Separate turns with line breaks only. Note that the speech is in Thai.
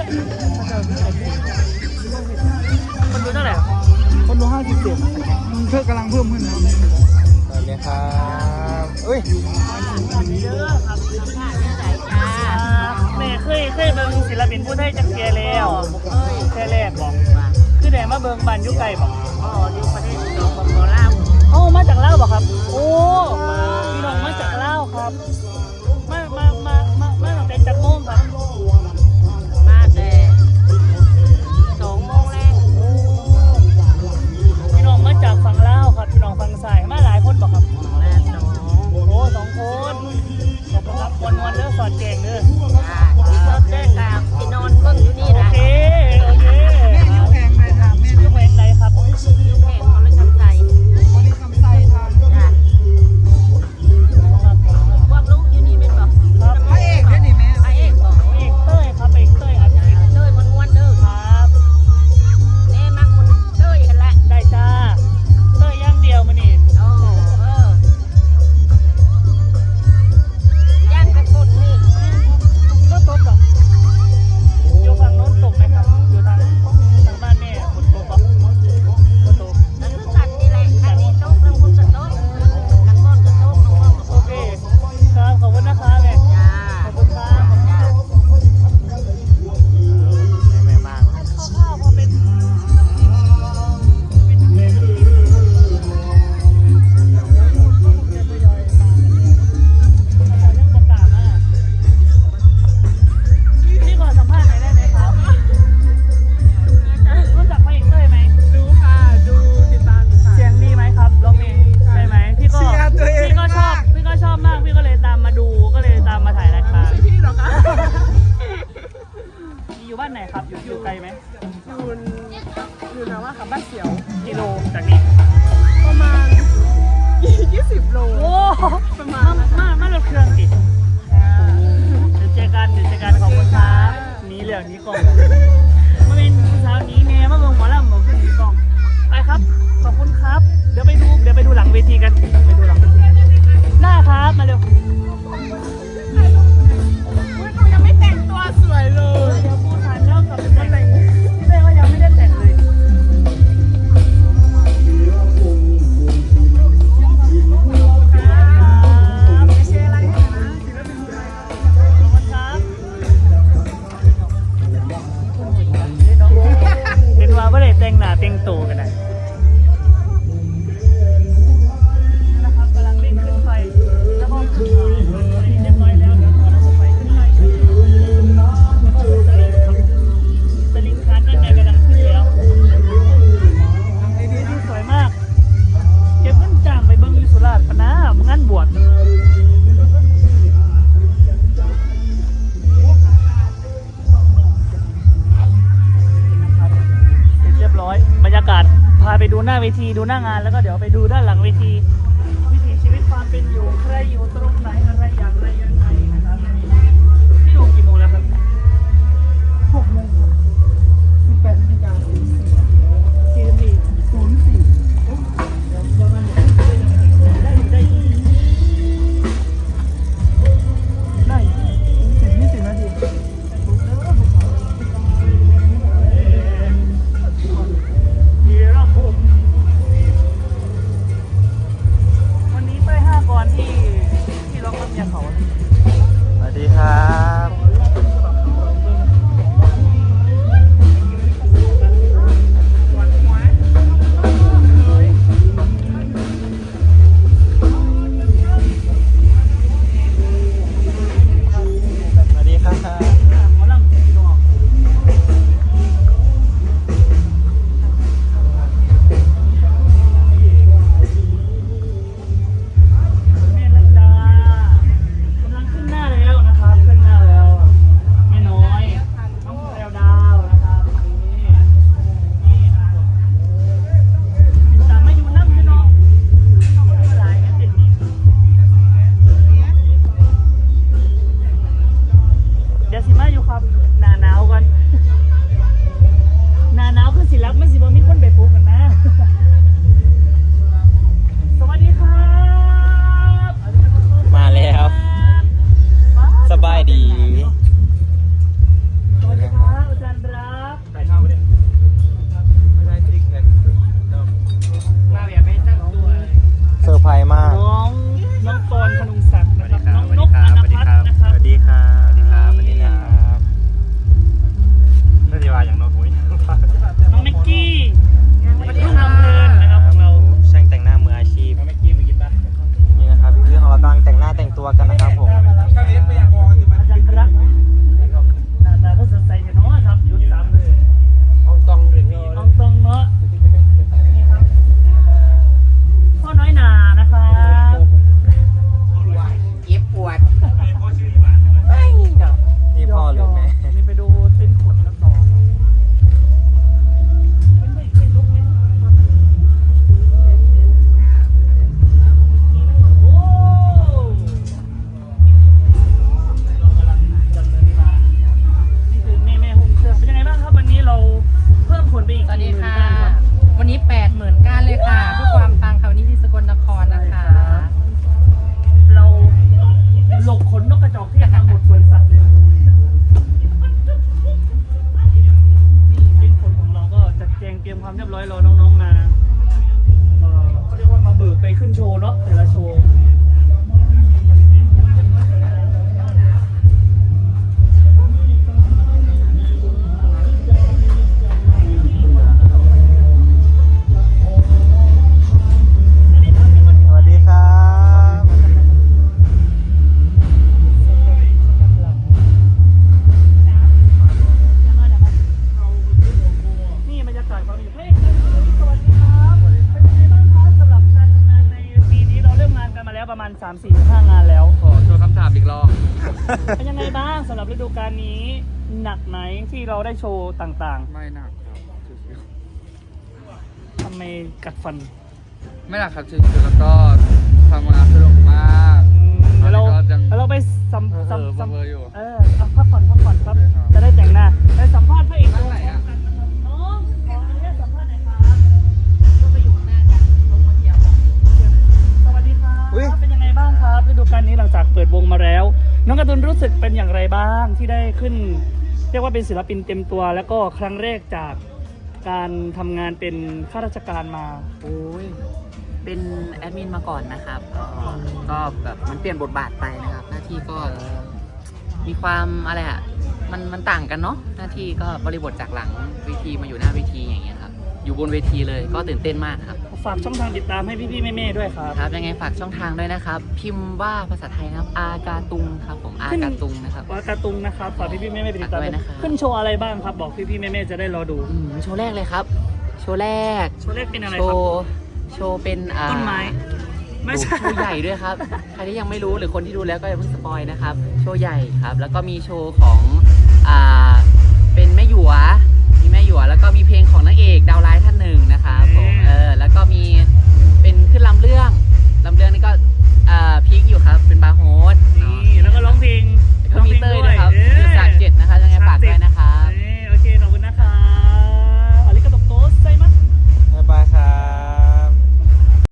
คนดูเท่าไหร่
คนดูห้าสิบเจ็ดเพิ่มกำลังเพิ่มขึ้นนะ
สวัสดีครับเอ้ย
เยอะครับแม่เคยเคยเบิงศิลปินผู้ไทยจักเกียแล้วแค่แรกบอกคือแดมาเบิงบันยุไก่บอก
อ๋อยุประเทศ
นองบังกลาโอ้
มาจากเล่า
บอกครับ
โอ้
พี่น้องมาจากเล่าครับ อย่า
ง
นี้ก่
อน
ไปดูหน้าเวทีดูหน้างานแล้วก็เดี๋ยวไปดูด้านหลังเวที วิถีชีวิตความเป็นอยู่ใครอยู่ตรงไหนอะไรอย่าง กาลนี้หนักไหมที่เราได้โชว์ต่าง
ไม่หนักครับชิว
ๆทำไมกัดฟัน
ๆไม่หนักครับชิวๆแล้วก็ทำงานสนุกมาก
อืมเดี๋ยวเรา
ตอนนี้ก็ยัง
เดี๋ยวเราไปสัม
เออ
สัม
เออ
สัม
เบลอๆอยู่
เออเอาพักผ่อนพักผ่อนครับ
โอเคครับ
จะได้แต่งหน้าไปสัมภาษณ์พระเอก
นั่งไหนอะ
น้องขออนุญาตสัมภาษณ์หน่อยครับก็ไปอยู่ข้างหน้ากันลงมาเกี่ยวสวัสดีครับ
อุ๊ย
เป็นยังไงบ้างครับฤดูกาลนี้หลังจากเปิดวงมาแล้ว น้องการ์ตูนรู้สึกเป็นอย่างไรบ้างที่ได้ขึ้น เรียกว่าเป็นศิลปินเต็มตัว แล้วก็ครั้งแรกจากการทำงานเป็นข้าราชการมา
โอ้ยเป็นแอดมินมาก่อนนะครับก็ก็แบบมันเปลี่ยนบทบาทไปนะครับ หน้าที่ก็มีความอะไรอะมันมันต่างกันเนาะหน้าที่ก็บริบทจากหลังเวทีมาอยู่หน้าเวทีอย่างเงี้ย อยู่บนเวทีเลยก็ตื่นเต้นมากครับ
ฝากช่องทางติดตามให้พี่ๆแม่ๆด้วยครับ
ครับยังไงฝากช่องทางด้วยนะครับ พิมพ์ว่าภาษาไทยนะครับ อากาตุงครับผมอากาตุงนะครับ
ว่าการ์ตุงนะครับฝากพี่ๆแม่ๆไปติดตาม
ฝากด้วยนะครับ
ขึ้นโชว์อะไรบ้างครับ บอกพี่ๆแม่ๆจะได้รอดู
อืมโชว์แรกเลยครับ โชว์แรก
โชว์แรกเป็นอะไร
โช
ครับ
ว์โชว์เป็นอ่า
ต้นไม้ ไม่ใช่
โชว์ใหญ่ด้วยครับใครที่ยังไม่รู้หรือคนที่ดูแล้วก็อย่าเพิ่งสปอยนะครับ โชว์ใหญ่ครับ แล้วก็มีโชว์ของอ่าเป็นแม่หยวมีแม่หยวแล้วก็มีเพลงของ นึ่งนะคะผมเออแล้วก็มี